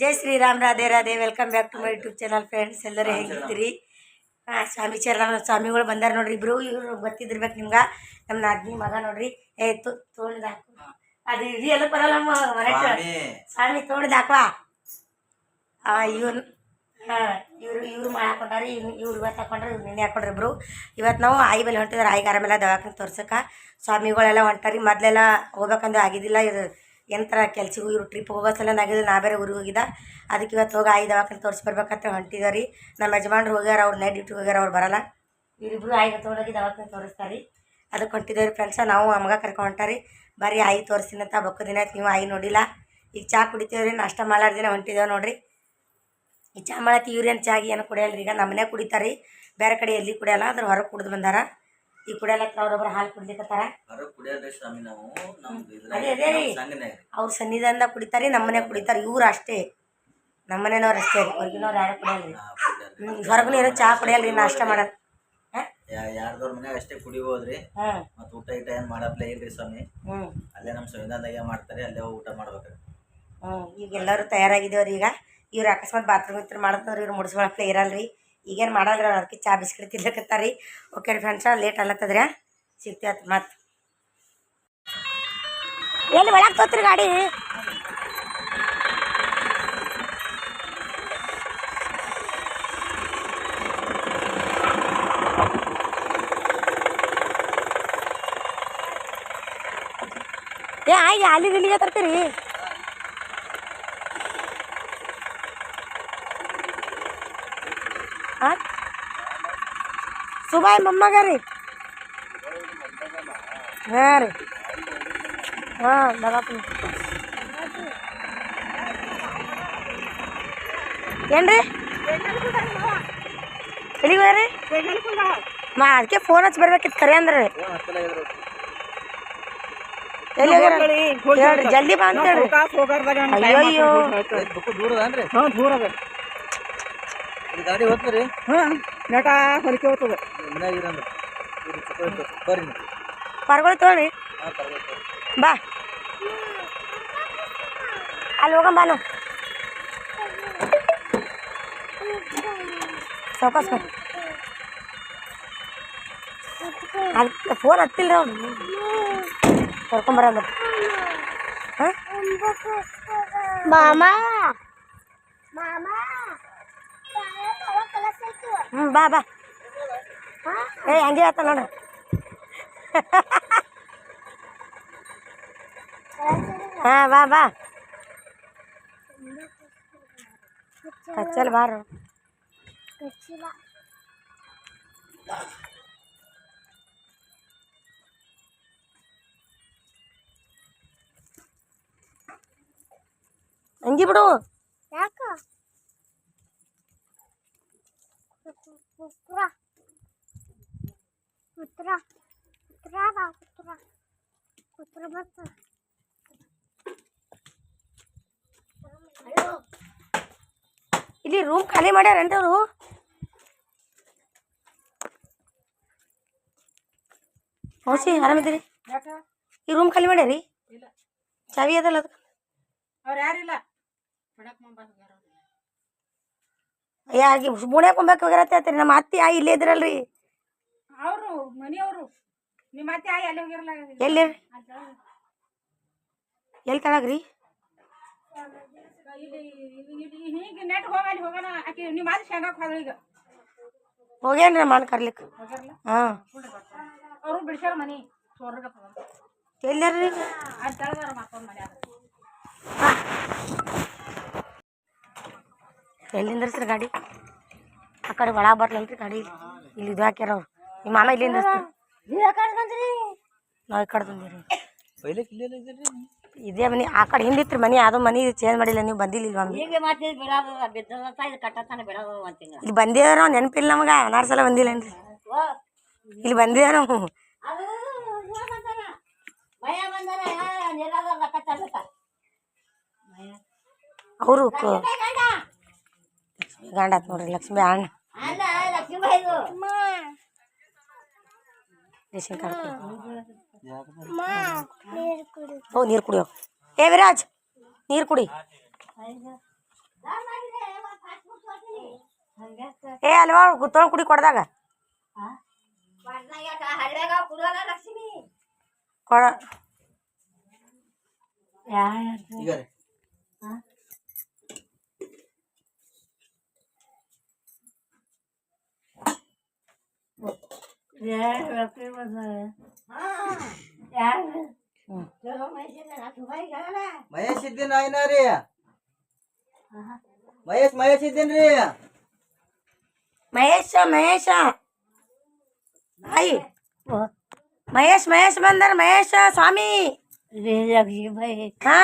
Jai Shriram Radhe Radhe. Welcome back to my YouTube channel friends ಎಲ್ಲರೂ ಹೇಗಿದ್ದೀರಿ? ಹಾಂ ಸ್ವಾಮಿ ಚರಣ ಸ್ವಾಮಿಗಳು ಬಂದಾರ ನೋಡ್ರಿ ಇಬ್ರು. ಇವರು ಗೊತ್ತಿದ್ದಿರ್ಬೇಕು ನಿಮ್ಗೆ. ನಮ್ಮ ನಾದ್ನಿ ಮಗ ನೋಡ್ರಿ. ಏ ತೋಳ್ದು ತೋಳಿದ ಹಾಕು. ಅದು ಇದು ಎಲ್ಲ ಬರಲ್ಲ ಮರಾಠಿ ಸ್ವಾಮಿ. ತೋಳ್ದು ಹಾಕುವ. ಇವರು ಹಾಂ ಇವರು ಇವ್ರು ಮಾಡಿ ಹಾಕೊಂಡಾರ ಇವ್ರು ಇವ್ರು ಇವತ್ತು ಹಾಕೊಂಡ್ರೆ ಇವ್ರು ನಿನ್ನೆ ಹಾಕೊಂಡ್ರಿ ಇಬ್ರು. ಇವತ್ತು ನಾವು ಆಯಿ ಬಲ್ಲಿ ಹೊಂಟಿದ್ರೆ ಆಯಿಗೆ ಮೇಲೆ ದವಾಖಾನೆ ತೋರ್ಸಕ್ಕೆ. ಸ್ವಾಮಿಗಳೆಲ್ಲ ಹೊಂಟಾರಿ ಮೊದಲೆಲ್ಲ ಹೋಗ್ಬೇಕಂದ್ರೆ ಆಗಿದ್ದಿಲ್ಲ. ಇದು ಎಂತರ ಕೆಲ್ಸಕ್ಕೆ ಹೋಗಿರು ಟ್ರಿಪ್ ಹೋಗೋ ಸಲ ನಾಗಿದ್ದು ನಾ ಬೇರೆ ಊರಿಗೆ ಹೋಗಿದ್ದ. ಅದಕ್ಕೆ ಇವತ್ತು ಹೋಗಿ ಆಯಿ ದವಾಖಾನೆ ತೋರಿಸಿ ಬರ್ಬೇಕಂತ ಹೊಂಟಿದ್ದಾರೆ ರೀ. ನಮ್ಮ ಯಜಮಾನ್ರು ಹೋಗ್ಯಾರ, ಅವ್ರು ನೈಟ್ ಡ್ಯೂಟಿ ಹೋಗ್ಯಾರ, ಅವ್ರು ಬರಲ್ಲ. ಇವರಿಬ್ರು ಆಯಿಗೆ ತೊಗೊಂಡೋಗಿ ದವಾಖಾನೆ ತೋರಿಸ್ತಾರೆ ಅದಕ್ಕೆ ಹೊಂಟಿದ್ದೇವೆ ಫ್ರೆಂಡ್ಸ ನಾವು ಅಮ್ಮಗ ಮಗ ಕರ್ಕೊಂಡು ಹೊಂಟಾರಿ ಬರೀ ಆಯಿ ತೋರಿಸ್ತೀನಿ ಬಕ್ಕು ದಿನ ಆಯ್ತು, ನೀವು ಆಯಿ ನೋಡಿಲ್ಲ. ಈಗ ಚಹಾ ರೀ, ನಾಷ್ಟ ದಿನ ಹೊಂಟಿದ್ದೇವೆ ನೋಡ್ರಿ. ಈ ಚಾ ಮಾಡತ್ತಿ ಇವ್ರೇನು ಚಾಗಿ ಏನು ಕುಡಿಯಲ್ರಿ? ಈಗ ನಮ್ಮನೆ ಕುಡಿತಾರೆ ಬೇರೆ ಕಡೆ ಎಲ್ಲಿ ಕುಡಿಯಲ್ಲ, ಅದ್ರ ಹೊರಗೆ ಕುಡಿದು ಬಂದಾರ. ಈಗ ಕುಡಿಯಲತ್ರ ಅವ್ರೊಬ್ರು ಹಾಲು ಕುಡ್ಲಿಕತ್ತಾರ. ಹೊರಗ್ ಕುಡಿಯೋದ್ರಿ ಸ್ವಾಮಿ ನಾವು ಅದೇ ಅದೇ ರೀ. ಅವ್ರ ಸನ್ನಿಧಾನದಾಗ ಕುಡಿತಾರೆ ನಮ್ಮನೆ ಕುಡಿತಾರ ಇವ್ರು ಅಷ್ಟೇ. ನಮ್ಮನೆನವ್ರು ಅಷ್ಟೇ ರೀ ಹೊರಗಿನವ್ರು ಯಾರು ಕುಡಿಯಲ್ರಿ ಹ್ಞೂ ಹೊರಗಿನ ಏನೋ ಚಹಾ ಕುಡಿಯಲ್ರಿ ನಾಷ್ಟ ಮಾಡಲ್ಲ ಯಾರ್ದವ್ರ ಮನ್ಯಾಗ ಅಷ್ಟೇ ಕುಡಿಬೋದ್ರಿ ಮತ್ತೆ ಊಟ ಗಿಟ ಏನ್ ಮಾಡಪ್ಲೇ ಇಲ್ರಿ ಸ್ವಾಮಿ. ಅಲ್ಲೇ ನಮ್ಮ ಸಂವಿಧಾನದಾಗೆ ಮಾಡ್ತಾರೆ ಅಲ್ಲೇ ಊಟ ಮಾಡ್ಬೇಕ್ರಿ ಹ್ಞೂ ಈಗ ಎಲ್ಲರೂ ತಯಾರಾಗಿದ್ದೇವ್ರಿ ಈಗ. ಇವ್ರು ಅಕಸ್ಮಾತ್ ಬಾತ್ರೂಮ್ ಇತ್ರ ಮಾಡತ್ತಂದ್ರೆ ಇವ್ರು ಮುಡಿಸ್ಕೊಳಪ್ಲೆ ಇರಲ್ರಿ. ಈಗೇನು ಮಾಡಲ್ರಿ ಅದಕ್ಕೆ ಚಾ ಬಿಸ್ಕಿಟ್ ತಿನ್ಲಕತ್ತಾರ ಓಕೆ ರೀ ಫ್ರೆಂಡ್ಸ ಲೇಟ್ ಅಲ್ಲತ್ತದ್ರಿ ಸಿಗ್ತೇವೆ ಮತ್ತೆ ಎಲ್ಲಿ ಒಳಗೆ ತೋತ್ರಿ ಗಾಡಿ? ಏ, ಆಯ್ತು ಅಲ್ಲಿ ಇಲ್ಲಿಗೆ ತರ್ತೀರಿ? ಸುಬಾಯ್ ಮೊಮ್ಮಗ ರೀ ಹಾಂ ರೀ ಹಾಂ ದವಾಖಾನೆ ಏನ್ರಿ ಎಲ್ಲಿಗೆ ಹೋಗ್ರಿ ಮಾ ಅದಕ್ಕೆ ಫೋನ್ ಹಚ್ಚಿ ಬರ್ಬೇಕಿತ್ತು ಕರೆ ಅಂದ್ರೆ ಎಲ್ಲಿ ಹೋಗ್ಯಾರ ಹೇಳ್ರಿ ಜಲ್ದಿ ಬಾ ಅಂತ ಹೇಳ್ರಿ ಅಯ್ಯೋ ದೂರದನ್ರಿ ಹಾಂ ದೂರ ಅದ ಇದು ಗಾಡಿ ಹೋಗ್ತೀರಿ ಹಾಂ ನೆಟ ಹೊಲಿಕೆ ಹೋಗ್ತದೆ ಮನ್ಯಾಗ ಇರಂದ್ರಿ ಬರ್ರಿ ನೀವು. ಪರ್ಗಳು ತೊಗೊಳ್ರಿ. ಹಾಂ ಪರವಾಗಿಲ್ಲ ಬಾ. ಅಲ್ಲಿ ಹೋಗಂ ಬಾನು. ಸಾವಕಾಶ ಬಾ. ಅಲ್ಲಿ ಫೋನ್ ಹತ್ತಿಲ್ಲ ಅವನು. ಕರ್ಕೊಂಬರ ಹಾಂ? ಮಾಮ. ಹ್ಞೂ ಬಾ ಬಾ. ಏ ಹಂಗೆ ಆತ ನೋಡ್ರಿ ಹಾಂ ಬಾ ಬಾ ಕಚ್ಚಲ್ ಬಾರು ಹಂಗಿ ಬಿಡು ಯಾಕ ಕುತ್ರ ಕುತ್ರ ಕುತ್ರ ಕುತ್ರ ಬತ್ತ ಇಲ್ಲಿ ರೂಮ್ ಖಾಲಿ ಮಾಡ್ಯಾರೇನ್ರಿ ಅವರು? ಹೌಸಿ ಆರಾಮಿದ್ದೀರಿ ಈ ರೂಮ್ ಖಾಲಿ ಮಾಡ್ಯಾರಿ. ಚಾವಿ ಅದಲ್ಲ ಅದಕ್ಕೆ? ಅವ್ರು ಯಾರಿಲ್ಲ ಯಾಕೆ ಬುಣ್ಯಾಕ ಕೊಂಬೇಕು ಹೋಗಿರತ್ತೆ ನಮ್ಮ ಅತ್ತಿ ಆ ಇಲ್ಲೇ ಇದ್ರಲ್ರಿ. ಅವರು ಮನೆಯವರು. ನಿಮ್ಮ ಅತ್ತೆ ಆಯಿ ಅಲ್ಲಿ ಹೋಗಿರಲ್ಲ ಎಲ್ಲಿ ಎಲ್ಲಿ ತಳಗ್ರಿ? ಹೀಗೆ ನೆಟ್ ಹೋಗ ಅಲ್ಲಿ ಹೋಗೋಣ. ಆಕೆ ನಿಮ್ಮ ಅತ್ತೆ ಶೇಂಗಾಕ್ ಹೋದ್ರು ಈಗ. ಹೋಗ್ಯಾನ್ರಿ ಮನ್ ಕರ್ಲಿಕ್ಕೆ ಹೋಗಿರಲ್ಲ? ಹಾಂ. ಅವರು ಬಿಡ್ಸ್ಯಾರ ಮನಿ. ಚೋರ್ಗ ಎಲ್ಲಾರ್ರಿ? ಅಲ್ಲಿ ತೆಳದಾರ ಮತ್ತೊಂದು ಮನ್ಯಾಗ ಎಲ್ಲಿಂದ ಸರ್ ಗಾಡಿ? ಆ ಕಡೆ ಒಳಗೆ ಬರ್ಲಲ್ರಿ ಗಾಡಿ. ಇಲ್ಲಿ ಇದು ಹಾಕ್ಯಾರ ಅವ್ರು. ಮಾಮ ಇಲ್ಲಿಂದ ನಾವು ಈ ಕಡೆ ಇದ್ದೀರಿ ಇದೇ ಮನೆ ಆ ಕಡೆ ಹಿಂದಿತ್ರಿ ಮನೆ ಅದು ಮನೆ ಚೇಂಜ್ ಮಾಡಿಲ್ಲ ನೀವು ಬಂದಿಲ್ಲ ಇಲ್ಲಿ ನಾವು ನೆನಪಿಲ್ಲ ನಮಗೆ ಹನ್ನಾರು ಸಲ ಬಂದಿಲ್ಲೇನ್ರಿ ಇಲ್ಲಿ ಬಂದಿದ್ದೇವೆ ನಾವು ಬಂದರೆ ಅವರು ಲಕ್ಷ್ಮಿ ಗಂಡ. ಆತ್ ನೋಡ್ರಿ ಲಕ್ಷ್ಮಿ ಅಣ್ಣ. ರೇಷನ್ ಕಾರ್ಡ್ ನೀರು ಕುಡಿ ಹೋ ನೀರು ಕುಡಿಯೋ. ಏ ವಿರಾಜ್ ನೀರು ಕುಡಿ. ಏ ಅಲ್ವಾ ಗುತ್ತೋಳ ಕುಡಿ ಕೊಡ್ದಾಗ. ಕೊಡ. ಮಹೇಶ್ ಇದ್ದೀನಿ ನಾಯಿನ ರೀ ಮಹೇಶ್ ಮಹೇಶ್ ಇದ್ದೀನಿ ರೀ ಮಹೇಶ ಮಹೇಶ ಆಯಿ ಮಹೇಶ್ ಮಹೇಶ್ ಬಂದಾರ ಮಹೇಶ ಸ್ವಾಮಿ ಹಾ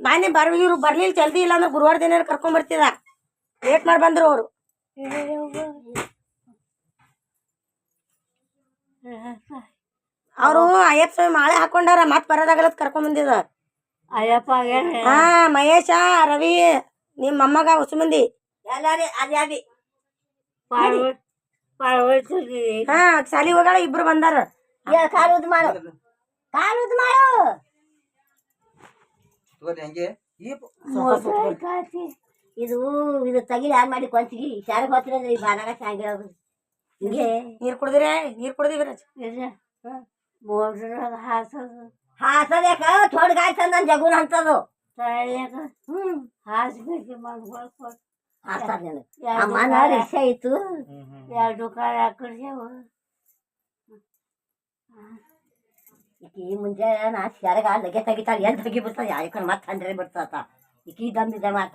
ಬಾನಿ ಬರ್ ಇವ್ರು ಬರ್ಲಿಲ್ಲ ಜಲ್ದಿ ಇಲ್ಲ ಅಂದ್ರೆ ಗುರುವಾರ ದಿನ ಕರ್ಕೊಂಡ್ ಬರ್ತಿದ ಲೇಟ್ ಮಾಡಿ ಬಂದ್ರು ಅವರು ಅವರು ಅಯ್ಯಪ್ಪ ಸ್ವಾಮಿ ಮಾಳೆ ಹಾಕೊಂಡಾರ ಮತ್ ಬರೋದಾಗಲತ್ ಕರ್ಕೊಂಡ್ ಬಂದಿದ. ಅಯ್ಯಪ್ಪ ಹಾ ಮಹೇಶ ರವಿ ನಿಮ್ಮ ಮೊಮ್ಮಗ ಹೊಸ ಮಂದಿ ಹಾ ಶಾಲಿ ಹೋಗಾಳ ಇಬ್ರು ಬಂದಾರ. ಮಾಡು. ಕಾಲುದ್ ಮಾಡು. ತಗೋರಿ ಹಂಗೆ. ಈ ಇದು ಇದು ತಗಿಲಿ ಯಾರು ಮಾಡಿ ಕೊಂಚಿಗಿ. ಶಾರ ಅಂದ್ರೆ ಈ ಬಾನಾಗ ಚೆನ್ನಾಗಿರೋದು ಹಿಂಗೆ. ನೀರು ಕುಡಿದ್ರೆ ನೀರು ಕುಡ್ದಿವಿ ರಾಜ್ ಮೋಟ್ರ್ ಹಾಸೋದು. ಹಾಸೋದ್ಯಾಕ ಥೋಡ್ ಗಾಯ ತಂದ ಜಗುನ್ ಅಂತದು ಹ್ಮ್. ಹಾಸ್ಬೇಕು ಮಾಡ್ಕೊಳ್ಕೊಟ್ ಹಾಸ್ತಾರ ಅಮ್ಮನ ರಿಕ್ಷಾ ಇತ್ತು ಎರಡು ಕಾಲ ಹಾಕಿಡ್ಸೇವು ಈಕಿ ಮುಂಚೆ ನಾ ಶಾಲೆಗ ಲಗೆ ತೆಗಿತಾಳೆ. ಎಲ್ಲಿ ತೆಗಿಬಿಡ್ತಾಳೆ? ಮತ್ತೆ ಅಂದ್ರೆ ಬಿಡ್ತಾತ ಈಕಿ ದಮ್ಮಿದೆ ಮಾತ.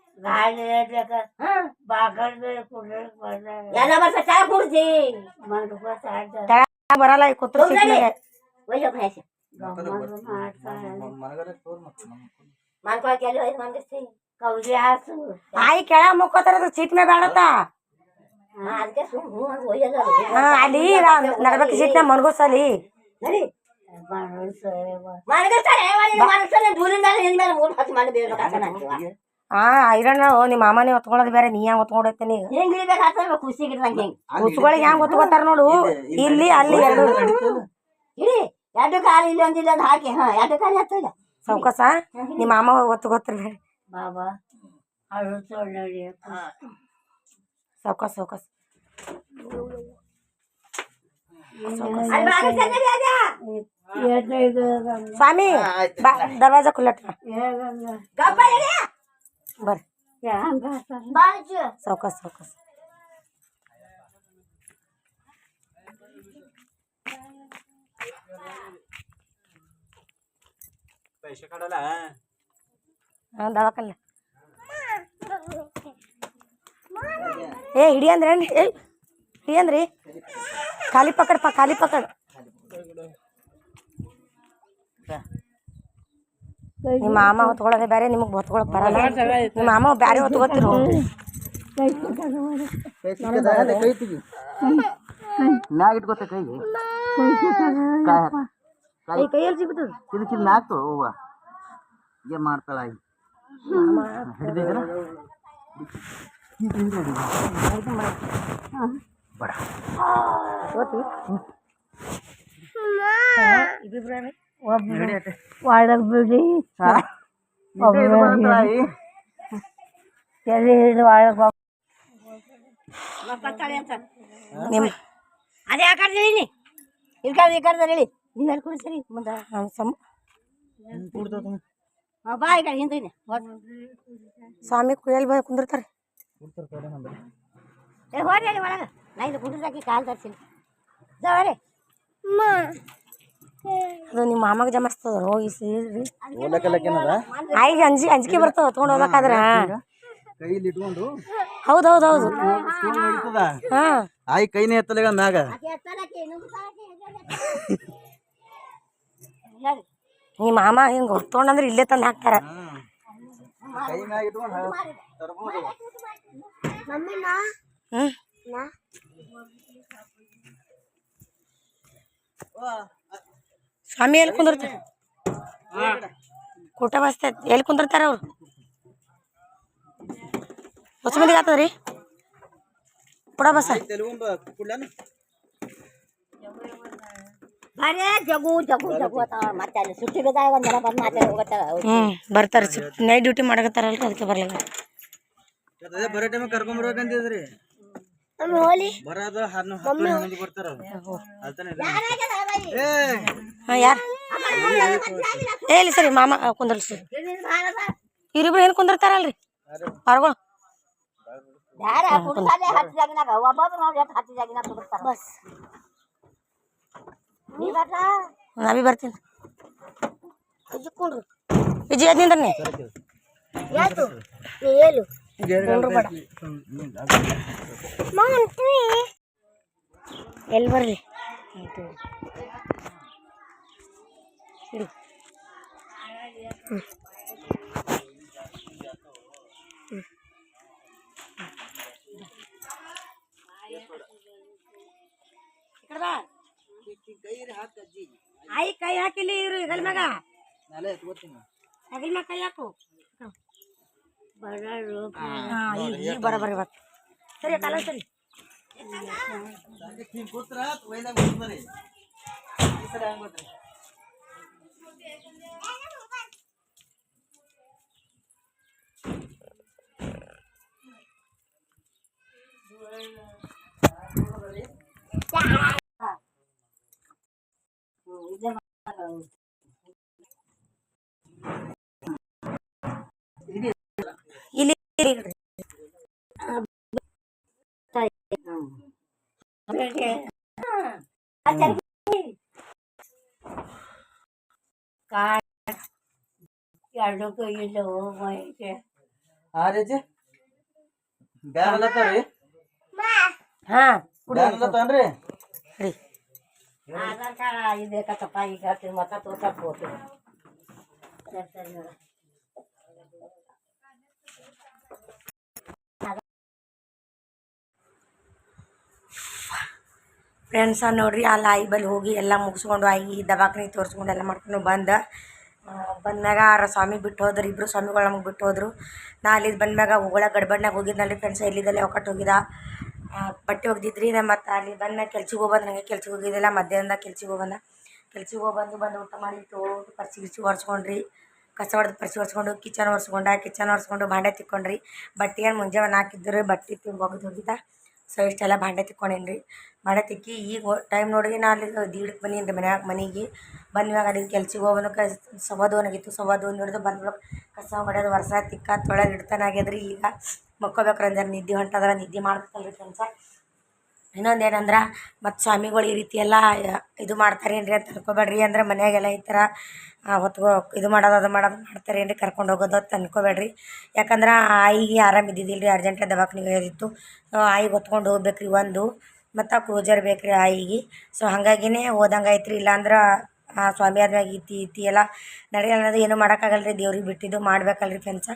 ಹೊತ್ಕೊಂಡ್ ಹೋಗ್ತಿ ಎಲ್ಲ ಮತ್ತೆ ಗಾಡಿ ಅಂತವ ನಡಿ ಜಗುನ್ ಅಂತವ ಗಾಡಿ ಗಾಡಿ ಎಲ್ಲ ಮತ್ತೆ ಚಾ ಕುಡ್ಸಿ ಬರಲ್ಲ ಈ ಕೂತ್ರ ಒಯ್ಯೋ ಭಯಸ ಮನಗರ ತೋರ್ ಮತ್ತೆ ಮಾಡ್ಕೊಳಕ್ಕೆ ಎಲ್ಲಿ ಒಯ್ದು ಮಂದಿಸ್ತಿ ಕೌದಿ ಹಾಸು ಆಯಿ ಕೆಳ ಮುಕ್ಕೋತಾರ ಸೀಟ್ ಮೇ ಬೇಡತ್ತ ಅದಕ್ಕೆ ಸುಮ್ ಹ್ಞೂ ಅಂತ ಒಯ್ಯೋದು ಹಾ ಅಲ್ಲಿ ನಡ್ಬೇಕು ಸೀಟ್ನ ಮನ್ಗೋಸಲಿ ನಡಿ ಮನಗಿಸ್ತಾರೆ ಮನಸ್ಸಲ್ಲಿ ದೂರಿಂದ ನಿನ್ ಮೇಲೆ ಮೂರು ಹತ್ತು ಮಂದಿ ಬೀಳ್ಬೇಕು ಹಾ ಐರಣ್ಣ ನಿಮ್ಮ ಮಾಮನೇ ಹೊತ್ಕೊಳ್ಳೋದು ಬೇರೆ ನೀ ಹೆಂಗ್ ಹೊತ್ಕೊಂಡೈತೇನಿ ಹೆಂಗ್ ಇರ್ಬೇಕು ಹಾಕ್ತಾರೆ ಖುಷಿಗಿರ್ದಂಗೆ ಹೆಂಗ್? ಕುಚ್ಗಳಿಗೆ ಹೆಂಗ್ ಹೊತ್ಕೋತಾರ ನೋಡು. ಇಲ್ಲಿ ಅಲ್ಲಿ ಎರಡು ಇಡಿ ಎರಡು ಕಾಲು ಇಲ್ಲಿ ಒಂದು ಇಲ್ಲೊಂದು ಹಾಕಿ. ಹಾ ಎರಡು ಕಾಲು ಹತ್ತಿಲ್ಲ ಸೌಕಸ? ನಿಮ್ಮ ಮಾಮ ಹೊತ್ಕೋತಾರ ಬೇರೆ ಬಾಬಾ ಸೌಕಸ್ ಸೌಕಸ್. ಸ್ವಾಮಿ ಬಾ ದರ್ವಾಜ ಕುಲ್ಲಟ್ಟ ಬರ್ರಿ. ಸಾವ್ಕಾಸ ಸಾವ್ಕಾಸ. ದವಾಖಾನೆ. ಏ ಹಿಡಿ ಅಂದ್ರೆ ಏ ಹಿಡಿ ಅಂದ್ರಿ? ಖಾಲಿ ಪಕಡ್ ಪಾ ಖಾಲಿ ಪಕಡ್. ನಿಮ್ಮ ಮಾಮ ಹೊತ್ಕೊಳ್ಳೋದೇ ಬೇರೆ ನಿಮಗೆ ಹೊತ್ಕೊಳಕ್ ಬರಲ್ಲ. ನಿಮ್ಮ ಮಾಮ ಬ್ಯಾರೆ ಹೊತ್ಕೋತಿರು ಕೈ ತೆಗಿ ಮ್ಯಾಗ ಇಟ್ಕೋತ ಕೈ ಕೈ ಕೈಯಲ್ಲಿ ಸಿಗ್ತದ ಇದಕ್ಕಿದ್ ಮ್ಯಾಗ್ತು ಹೂವ ಏನ್ ಮಾಡ್ತಾಳ ಆಗಿ. ಹಿಡ್ದಿದ್ರ ಒಳಗ್ ಬಿಡಿ. ಎಲ್ಲಿ ಹಿಡಿದು ಒಳಗ್ ನಿಮ್ಮ ಅದೇ ಆ ಕಡೆ ಹೇಳಿ ಈ ಕಡೆ ಈ ಕಡೆ ಹೇಳಿ ನೀನು ಅಲ್ಲಿ ಕುಡಿಸ್ರಿ ಮುಂದೆ ನಮ್ಮ ಸಮ್ ಹಾಂ ಬಾ ಈ ಕಡೆ ಹಿಂದೆ ಸ್ವಾಮಿ ಕುಯ್ಯಲ್ ಬೈ ಕುಂದಿರ್ತಾರೆ ಏ ಹೋರಿ ಅಲ್ಲಿ ಒಳಗೆ ನಾ ಇಲ್ಲಿ ಕುಡಿಸಾಕಿ ಕಾಲು ತರ್ಸಿನಿ ಜವರೇ ಅದು ನಿಮ್ಮ ಮಾಮಾಗ ಜಮಸ್ತದ ಹೋಗಿ ಸೀರಿ. ಆಯಿಗೆ ಅಂಜಿ ಅಂಜಿಕೆ ಬರ್ತದ ತೊಗೊಂಡು ಹೋಗ್ಬೇಕಾದ್ರ ಕೈಲಿ ಇಟ್ಕೊಂಡು? ಹೌದು ಹೌದು ಹೌದು ಹಾಂ. ಆಯ್ ಕೈನೇ ಎತ್ತಲಿಗ ಮ್ಯಾಗ? ನಿಮ್ಮ ಮಾಮ ಹಿಂಗೆ ಹೊತ್ತೊಂಡಂದ್ರೆ ಇಲ್ಲೇ ತಂದು ಹಾಕ್ತಾರ. ಕೈ ಮ್ಯಾಗ ಇಟ್ಕೊಂಡು ತರ್ಬೋದು. ಮಮ್ಮಿ ನಾ ಹ್ಞೂ ನಾ ಸ್ವಾಮಿ ಎಲ್ಲಿ ಕುಂದಿರ್ತಾರೆ? ಕೂಟ ಬಸ್ತೈತಿ ಎಲ್ಲಿ ಕುಂದಿರ್ತಾರ ಅವ್ರು? ಹೊಸ ಮಂದಿಗೆ ಆತದ್ರಿ ಕೂಡ ಬಸ. ಹ್ಞೂ ಬರ್ತಾರೆ. ನೈಟ್ ಡ್ಯೂಟಿ ಮಾಡಕತ್ತಾರಲ್ರಿ ಅದಕ್ಕೆ ಬರ್ಲಿಲ್ಲ. ಬರೋ ಟೈಮ್ ಕರ್ಕೊಂಡ್ ಬರ್ಬೇಕಂತಿದ್ರಿ ಮಮ್ಮಿ ಹೋಲಿ. ಬರೋದ ಹನ್ನೊಂದು ಬರ್ತಾರ ಅವ್ರು ಅಲ್ತಾನೆ ಏ ಹಾಂ ಯಾರು ಏ ಇಲ್ಲಿ ಸರಿ ಮಾಮ ಕುಂದ್ರಲಿ ಸರಿ ಇವ್ರಿಬ್ರು ಏನು ಕುಂದಿರ್ತಾರಲ್ರಿ ಹೊರಗಳು ಯಾರ ಕುಡ್ತಾನೆ ಹತ್ತು ಜಾಗಿನಾಗ ಒಬ್ಬೊಬ್ರು ನೋಡಿ ಎಷ್ಟು ಹತ್ತು ಜಾಗಿನಾಗ ಕುಡಿಸ್ತಾರ ಬಸ್ ನೀ ಬರ್ಲಾ ನಾ ಬಿ ಬರ್ತೀನಿ ವಿಜಯ್ ಅದ್ ನಿಂದ್ರಿ ನೀ ಯಾತು ನೀ ಹೇಳು ಮಾಂತ್ರಿ ಎಲ್ಲಿ ಬರ್ರಿ ಆಯಿ ಕೈ ಹಾಕಿಲಿ ಇವ್ರು ಹೆಗಲ್ ಮ್ಯಾಗ ನಾಳೆ ಎತ್ಕೋತೀನಿ ಹೆಗಲ್ ಮ್ಯಾಗ ಕೈ ಹಾಕು ಹಾ, ಈಗ ಈಗ ಬರೋಬ್ಬರಿ ಇವತ್ತು ಸರಿ ಕಾಲ ಸರಿ ಹಿಂಗ್ ಕೂತ್ರ ಒಯ್ದಾಗ ಕೂತ್ರಿ ಈ ಸಲ ಹೆಂಗ್ ಗೊತ್ತ್ರಿ ಇಲ್ಲಿ ಇಡ್ರಿ. ಎರಡು ಕೈಯಿಲ್ಲ ಹೋಗೈತೆ ಹಾ ರೀ ಬ್ಯಾನ್ ಅಲ್ಲತ್ತಾರಿ ಹಾ. ಬ್ಯಾನ್ ಅಲ್ಲತ್ತಾನ್ರಿ ಇಡಿ. ಆಧಾರ್ ಕಾರ್ಡ್ ಇದು ಬೇಕತ್ತಪ್ಪ ಈಗ ಮತ್ತ ತೋರ್ಸಕ್ ಹೋಗ್ತೀವಿ ಸರಿ ಸರಿ ನೋಡ ಫ್ರೆಂಡ್ಸ ನೋಡ್ರಿ ಅಲ್ಲಿ ಆಯಿ ಬಲ್ಲಿ ಹೋಗಿ ಎಲ್ಲ ಮುಗಿಸ್ಕೊಂಡು ಆಯಿ ದವಾಖಾನೆ ತೋರಿಸ್ಕೊಂಡು ಎಲ್ಲ ಮಾಡ್ಕೊಂಡು ಬಂದ. ಬಂದ್ಮ್ಯಾಗ ಆರ ಸ್ವಾಮಿ ಬಿಟ್ಟು ಹೋದ್ರು ಇಬ್ಬರು ಸ್ವಾಮಿಗಳು ನಮಗೆ ಬಿಟ್ಟು ಹೋದ್ರು ನಾ ಅಲ್ಲಿ ಬಂದ್ಮ್ಯಾಗ ಹೋಗಳ ಗಡ್ಬಡ್ನಾಗ ಹೋಗಿದ್ನಲ್ಲಿ ಫ್ರೆಂಡ್ಸ್ ಎಲ್ಲಿದ್ದಲ್ಲಿ ಒಕ್ಕಟ್ಟು ಹೋಗಿದ. ಬಟ್ಟೆ ಒಗ್ದಿದ್ರಿ, ನಾ ಮತ್ತು ಅಲ್ಲಿ ಬಂದ ಕೆಲ್ಸಕ್ಕೆ ಹೋಗ್ಬಂದು ನನಗೆ ಕೆಲ್ಸಕ್ಕೆ ಹೋಗಿದ್ದಿಲ್ಲ ಮಧ್ಯಾಹ್ನದಾಗ ಕೆಲ್ಸಕ್ಕೆ ಹೋಗೋಣ ಕೆಲ್ಸಕ್ಕೆ ಹೋಗ್ಬಂದು ಬಂದು ಊಟ ಮಾಡಿ ತೋಟು ಪರ್ಸಿ ಗಿರ್ಸಿ ಒರೆಸ್ಕೊಂಡ್ರಿ. ಕಸ ಹೊಡೆದು ಪರ್ಸಿ ಒರೆಸ್ಕೊಂಡು, ಕಿಚನ್ ಒರೆಸ್ಕೊಂಡ, ಕಿಚನ್ ಒರೆಸ್ಕೊಂಡು, ಭಾಂಡೆ ತಿಕ್ಕೊಂಡ್ರಿ. ಬಟ್ಟೆ ಏನು ಮುಂಜಾನೆ ಹಾಕಿದ್ರು ಬಟ್ಟೆ ಒಗ್ದು ಹೋಗಿದ್ದ. ಸೊ ಇಷ್ಟೆಲ್ಲ ಭಾಂಡೆ ತಿಕ್ಕೊಂಡೇನಿ ರೀ ಭಾಂಡೆ ತಿಕ್ಕಿ ಈಗ ಟೈಮ್ ನೋಡಿ ನಾ ಅಲ್ಲಿ ದೀಡಕ್ಕೆ ಬಂದೀನಿ ರೀ ಮನ್ಯಾಗ ಮನೆಗೆ. ಬಂದ್ಮ್ಯಾಗ ಅಲ್ಲಿ ಕೆಲ್ಸಕ್ಕೆ ಹೋಗೋನು ಕ ಸವಾದು ಅನಗಿತ್ತು ಸವಾದು ಒಂದು ಹಿಡಿದು ಬಂದ್ಬಿಟ್ಟು ಕಸ ಹೊಡೆದು ವರ್ಷ ತಿಕ್ಕ ತೊಳೆದು ಇಡ್ತಾನೆ ಆಗ್ಯದ್ರಿ ಈಗ. ಮಕ್ಕೋಬೇಕ್ರಿ ಅಂದ್ರೆ ನಿದ್ದೆ ಹೊಂಟದ್ರ, ನಿದ್ದೆ ಮಾಡ್ಬೇಕಲ್ರಿ ಕೆಲಸ. ಇನ್ನೊಂದು ಏನಂದ್ರೆ ಮತ್ತು ಸ್ವಾಮಿಗಳು ಈ ರೀತಿ ಎಲ್ಲ ಇದು ಮಾಡ್ತಾರೇನ್ರಿ ಅಂತ ಅನ್ಕೋಬೇಡ್ರಿ ಅಂದ್ರೆ ಮನೆಯಾಗೆಲ್ಲ ಈ ಥರ ಹೊತ್ಕೋ ಇದು ಮಾಡೋದು, ಅದು ಮಾಡೋದು ಮಾಡ್ತಾರೇನ್ರಿ ಕರ್ಕೊಂಡು ಹೋಗೋದು ಅಂತ ಅನ್ಕೋಬೇಡ್ರಿ. ಯಾಕಂದ್ರೆ ಆಯಿಗೆ ಆರಾಮ ಇದ್ದಿದ್ದಿಲ್ಲ ರೀ ಅರ್ಜೆಂಟ್ ದವಾಖಾನಿಗೆ ಹೋಗಿತ್ತು ಸೊ ಆಯಿಗೆ ಹೊತ್ಕೊಂಡು ಹೋಗ್ಬೇಕು ರೀ ಒಂದು, ಮತ್ತು ಕ್ರೂಜರ್ ಬೇಕು ರೀ ಆಯಿಗೆ. ಸೊ, ಹಾಗಾಗಿನೇ ಹೋದಂಗೆ ಐತ್ರಿ ಇಲ್ಲಾಂದ್ರೆ ಸ್ವಾಮಿ ಆದ್ಮ್ಯಾಗ ಇತ್ತಿ ಇತ್ತಿ ಎಲ್ಲ ನಡೆಯಲ್ಲ ಅನ್ನೋದು ಏನೂ ಮಾಡೋಕ್ಕಾಗಲ್ಲ ರೀ ದೇವ್ರಿಗೆ ಬಿಟ್ಟಿದ್ದು ಮಾಡ್ಬೇಕಲ್ರಿ ಫ್ರೆಂಡ್ಸ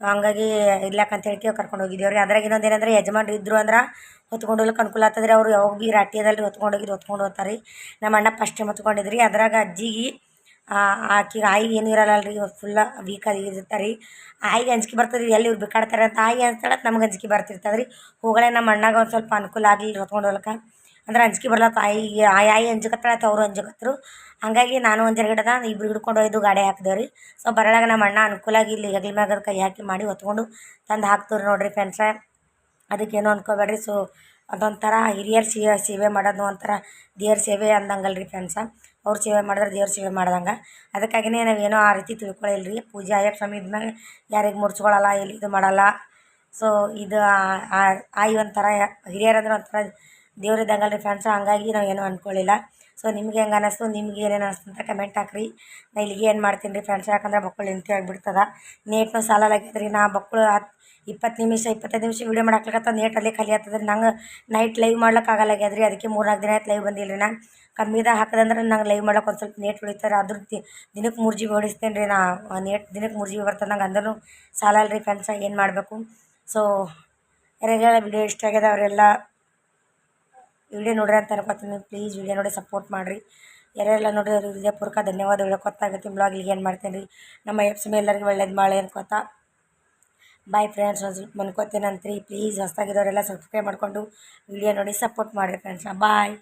ಹಂಗಾಗಿ ಇರ್ಲಾಕ ಹೇಳಿ ಕರ್ಕೊಂಡು ಹೋಗಿದ್ದೇವೆ ರೀ ಅದ್ರಾಗ ಇನ್ನೊಂದು ಏನಂದ್ರೆ ಯಜಮಾನ್ರು ಇದ್ದರು ಅಂದ್ರೆ ಹೊತ್ಕೊಂಡು ಹೋಗ್ಲಿಕ್ಕೆ ಅನುಕೂಲ ಆಗ್ತದ್ರಿ ಅವ್ರು ಯಾವಾಗ ಭೀ ರಾಟಿ ಅದಲ್ರಿ ಹೊತ್ಕೊಂಡು ಹೋಗಿದ್ದು ಹೊತ್ಕೊಂಡು ಹೋಗ್ತಾರೆ ರೀ. ನಮ್ಮ ಅಣ್ಣ ಫಸ್ಟ್ ಟೈಮ್ ಹೊತ್ಕೊಂಡಿದ್ರಿ ಅದ್ರಾಗ ಅಜ್ಜಿಗೆ ಆಕಿಗೆ ಆಯಿಗೆ ಏನು ಇರಲ್ಲ ರೀ ಫುಲ್ಲ ವೀಕ್ ಆಗಿರ್ತಾರೆ ರೀ. ಆಯಿಗೆ ಅಂಜಿಕೆ ಬರ್ತದೆ ಎಲ್ಲಿ ಇವ್ರು ಬೇಕಾಡ್ತಾರೆ ಅಂತ. ಆಯಿ ಅನ್ಸ್ತಾಳೆ ನಮ್ಗೆ ಅಂಜಿಕೆ ಬರ್ತಿರ್ತದೆ ರೀ. ನಮ್ಮ ಅಣ್ಣಗೆ ಒಂದು ಸ್ವಲ್ಪ ಅನುಕೂಲ ಆಗಲಿ ಹೊತ್ಕೊಂಡು ಹೋಗ್ಲಿಕ್ಕೆ. ಅಂದ್ರೆ ಅಂಜಿಕೆ ಬರಲ್ಲ ತಾಯಿಗೆ ಆಯ್ ಆಯಿ ಅಂಜಕತ್ತಾಳ ಅಥವಾ ಅವರು ಅಂಜಕತ್ತರು. ಹಾಗಾಗಿ ನಾನು ಒಂದು ಗಿಡದ ಇಬ್ರು ಹಿಡ್ಕೊಂಡು ಹೋಯ್ದು ಗಾಡಿ ಹಾಕಿದೇವ್ರಿ. ಸೊ ಬರಲಾಗ ನಮ್ಮ ಅಣ್ಣ ಅನುಕೂಲಾಗಿ ಇಲ್ಲಿ ಹೆಗಲ ಮ್ಯಾಗ ಕೈ ಹಾಕಿ ಮಾಡಿ ಹೊತ್ಕೊಂಡು ತಂದು ಹಾಕ್ತೀವಿ ನೋಡಿರಿ ಫ್ರೆಂಡ್ಸ ಅದಕ್ಕೇನು ಅನ್ಕೋಬೇಡ್ರಿ. ಸೊ ಅದೊಂಥರ ಹಿರಿಯರ ಸೇವೆ ಸೇವೆ ಮಾಡೋದು ಒಂಥರ ದೇವ್ರ ಸೇವೆ ಅಂದಂಗಲ್ರಿ ರೀ ಫ್ರೆಂಡ್ಸ ಅವ್ರ ಸೇವೆ ಮಾಡಿದ್ರೆ ದೇವ್ರ ಸೇವೆ ಮಾಡ್ದಂಗೆ. ಅದಕ್ಕಾಗಿಯೇ ನಾವೇನೋ ಆ ರೀತಿ ತಿಳ್ಕೊಳ್ಳಿಲ್ಲ ರೀ ಪೂಜೆ ಅಯ್ಯಪ್ಪ ಸ್ವಾಮಿ ಇದ್ಮೇಲೆ ಯಾರಿಗೆ ಮುಡ್ಸ್ಕೊಳ್ಳಲ್ಲ ಎಲ್ಲಿ ಇದು ಮಾಡಲ್ಲ. ಸೊ ಇದು ಆಯಿ ಒಂಥರ ಹಿರಿಯರಂದ್ರೆ ಒಂಥರ ದೇವ್ರ ಇದ್ದಂಗಲ್ಲ ರೀ ಫ್ರೆಂಡ್ಸ ಹಂಗಾಗಿ ನಾವು ಏನೂ ಅಂದ್ಕೊಳ್ಳಿಲ್ಲ ಸೊ ನಿಮ್ಗೆ ಹೆಂಗೆ ಅನ್ನಿಸ್ತು ನಿಮ್ಗೆ ಏನೇನು ಅನಿಸ್ತು ಅಂತ ಕಮೆಂಟ್ ಹಾಕ್ರಿ. ನಾ ಇಲ್ಲಿಗೆ ಏನು ಮಾಡ್ತೀನಿ ರೀ ಫ್ರೆಂಡ್ಸ್ ಯಾಕಂದ್ರೆ ಮಕ್ಕಳು ನಿಂತಿ ಆಗಿಬಿಡ್ತದ. ನೇಟ್ನು ರೀ ನಾ ಬಕ್ಕಳು ಹತ್ತು ಇಪ್ಪತ್ತು ನಿಮಿಷ, ಇಪ್ಪತ್ತೈದು ನಿಮಿಷ ವೀಡಿಯೋ ಮಾಡಕ್ಲಾಗತ್ತ ನೇಟ್ ಅಲ್ಲೇ ಖಾಲಿ ಆಗ್ತದೆ ನಂಗೆ ನೈಟ್ ಲೈವ್ ಮಾಡ್ಲಿಕ್ಕೆ ರೀ ಅದಕ್ಕೆ ಮೂರು ನಾಲ್ಕು ದಿನ ಆಯ್ತು ಲೈವ್ ಬಂದಿಲ್ಲ ರೀ ನಾನು ಕಮ್ಮಿದಾಗ ಹಾಕದಂದ್ರೆ ನಂಗೆ ಲೈವ್ ಮಾಡೋಕೆ ಒಂದು ಸ್ವಲ್ಪ ನೇಟ್ ಉಳಿತಾರೆ ಅದ್ರ ದಿನಕ್ಕೆ ಮೂರು ಜಿ ಬಿ ಹೊಡಿಸ್ತೇನೆ ರೀ ನಾ ನೇಟ್ ದಿನಕ್ಕೆ ಮೂರು ಜಿ ಬಿ ಬರ್ತದೆ. ನಂಗೆ ಅಂದ್ರೂ ಸಾಲಲ್ಲ ರೀ ಫ್ರೆಂಡ್ಸ ಏನು ಮಾಡಬೇಕು? ಸೊ ಯಾರಿಗೆಲ್ಲ ವಿಡಿಯೋ ಇಷ್ಟ ಆಗ್ಯದ ಅವರೆಲ್ಲ ವಿಡಿಯೋ ನೋಡ್ರಿ ಅಂತ ಅನ್ಕೋತೀನಿ. ಪ್ಲೀಸ್ ವಿಡಿಯೋ ನೋಡಿ ಸಪೋರ್ಟ್ ಮಾಡಿರಿ. ಯಾರೆಲ್ಲ ನೋಡಿದ್ರೆ ಹೃದಯಪೂರ್ವಕ ಧನ್ಯವಾದಗಳು. ಗೊತ್ತಾಗುತ್ತೆ. ಬ್ಲಾಗ್ ಇಲ್ಲಿಗೆ ಏನು ಮಾಡ್ತೀನಿ ರೀ ನಮ್ಮ ಎಪ್ಸ್ ಎಲ್ಲರಿಗೂ ಒಳ್ಳೇದು ಮಾಡಿ ಅನ್ಕೋತಾ. ಬಾಯ್ ಫ್ರೆಂಡ್ಸ್ ಮನ್ಕೋತೇನಂತ್ರಿ. ಪ್ಲೀಸ್ ಹೊಸ್ದಾಗಿರೋರೆಲ್ಲ ಸಬ್ಸ್ಕ್ರೈಬ್ ಮಾಡಿಕೊಂಡು ವಿಡಿಯೋ ನೋಡಿ ಸಪೋರ್ಟ್ ಮಾಡಿರಿ ಫ್ರೆಂಡ್ಸ್ ಬಾಯ್